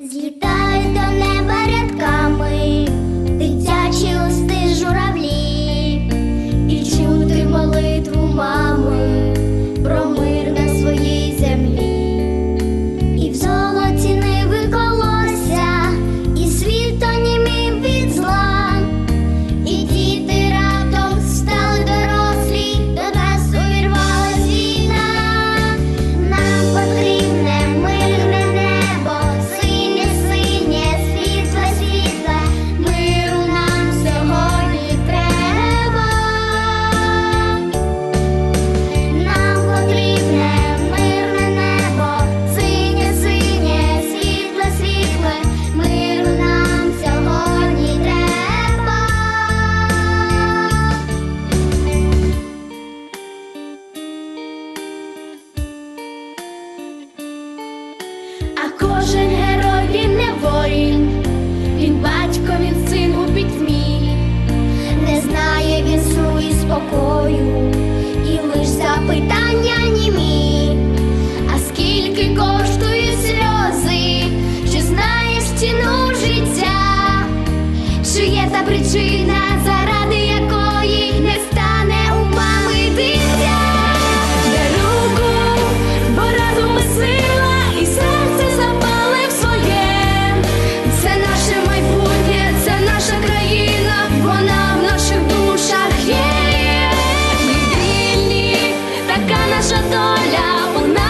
злітають до неба. наша доля.